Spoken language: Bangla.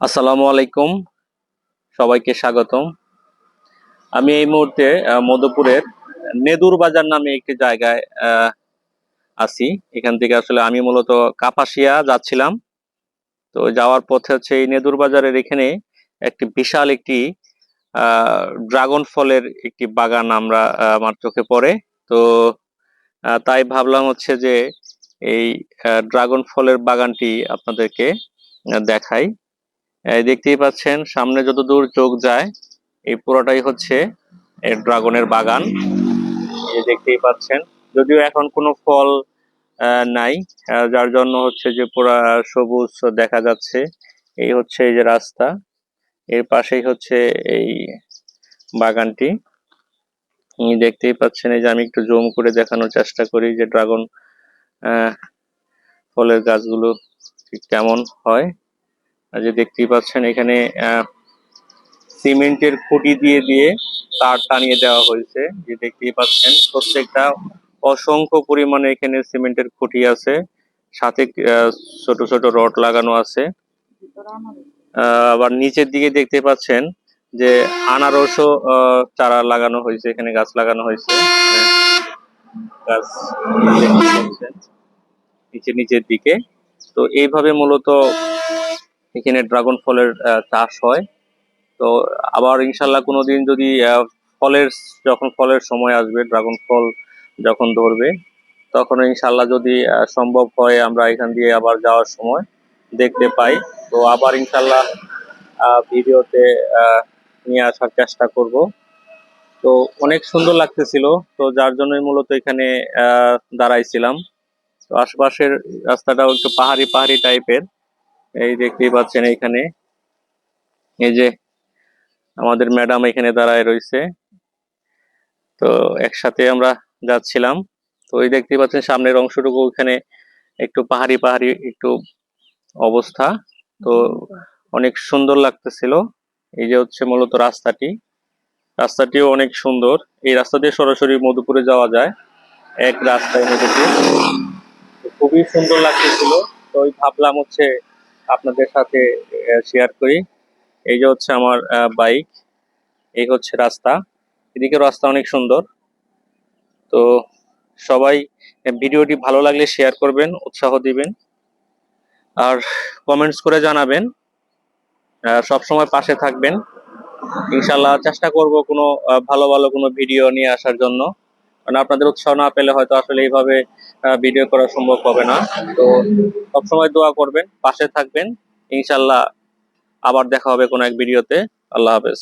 আসসালামু আলাইকুম। সবাইকে স্বাগতম। আমি এই মুহূর্তে মধুপুরের নেদুর বাজার নামে একটি জায়গায় আছি। এখান থেকে আসলে আমি মূলত কাপাসিয়া যাচ্ছিলাম। তো যাওয়ার পথে হচ্ছে এই নেদুর বাজারের এখানে একটি বিশাল একটি ড্রাগন ফলের একটি বাগান আমরা আমার চোখে পড়ে। তো তাই ভাবলাম হচ্ছে যে এই ড্রাগন ফলের বাগানটি আপনাদেরকে দেখাই। দেখতেই পাচ্ছেন, সামনে যত দূর চোখ যায়, এই পুরোটাই হচ্ছে এই ড্রাগনের বাগান। দেখতেই পাচ্ছেন, যদিও এখন কোনো ফল নাই যার জন্য হচ্ছে যে পুরা সবুজ দেখা যাচ্ছে। এই হচ্ছে এই যে রাস্তা, এর পাশেই হচ্ছে এই বাগানটি। দেখতেই পাচ্ছেন, এই যে আমি একটু জুম করে দেখানোর চেষ্টা করি যে ড্রাগন ফলের গাছগুলো ঠিক কেমন হয়। যে দেখতেই পাচ্ছেন, এখানে সিমেন্টের খুঁটি দিয়ে দিয়ে তার টানিয়ে দেওয়া হয়েছে। যে দেখতেই পাচ্ছেন, প্রত্যেকটা অসংখ্য পরিমাণে এখানে সিমেন্টের খুঁটি আছে। সাথে ছোট ছোট রড লাগানো আছে। আবার নিচের দিকে দেখতে পাচ্ছেন যে আনারসও চারা লাগানো হয়েছে, এখানে গাছ লাগানো হয়েছে। গাছ দেখতে পাচ্ছেন, নিচে, নিচের দিকে। তো এইভাবে মূলত এখানে ড্রাগন ফলের চাষ হয়। তো আবার ইনশাল্লাহ কোনোদিন যদি ফলের যখন ফলের সময় আসবে ড্রাগন ফল যখন ধরবে, তখন ইনশাল্লাহ যদি সম্ভব হয় আমরা এখান দিয়ে আবার যাওয়ার সময় দেখতে পাই। তো আবার ইনশাল্লাহ ভিডিওতে নিয়ে আসার চেষ্টা করব। তো অনেক সুন্দর লাগতেছিল। তো যার জন্যই মূলত এখানে দাঁড়াইছিলাম। তো আশপাশের রাস্তাটাও একটু পাহাড়ি পাহাড়ি টাইপের এই দেখতেই পাচ্ছেন এইখানে। এই যে আমাদের ম্যাডাম এখানে দাঁড়ায় রয়েছে। তো একসাথে আমরা যাচ্ছিলাম। তো ওই দেখতেই পাচ্ছেন সামনের অংশটুকু ওখানে একটু পাহাড়ি পাহাড়ি একটু অবস্থা। তো অনেক সুন্দর লাগতেছিল। এই যে হচ্ছে মূলত রাস্তাটি। রাস্তাটিও অনেক সুন্দর। এই রাস্তা দিয়ে সরাসরি মধুপুরে যাওয়া যায়। এক রাস্তায় মধুপুর। খুবই সুন্দর লাগতেছিল। তো ওই ভাবলাম হচ্ছে আপনাদের সাথে শেয়ার করি। এই যে হচ্ছে আমার বাইক এই হচ্ছে রাস্তা। এদিকে রাস্তা অনেক সুন্দর। তো সবাই ভিডিওটি ভালো লাগলে শেয়ার করবেন, উৎসাহ দিবেন। আর কমেন্টস করে জানাবেন। সব সময় পাশে থাকবেন। ইনশাল্লাহ চেষ্টা করব কোনো ভালো ভালো কোনো ভিডিও নিয়ে আসার জন্য। কারণ আপনাদের উৎসাহ না পেলে হয়তো আসলে এইভাবে ভিডিও করা সম্ভব হবে না। তো সবসময় দোয়া করবেন, পাশে থাকবেন। ইনশাল্লাহ আবার দেখা হবে কোনো এক ভিডিওতে আল্লাহ হাফেজ।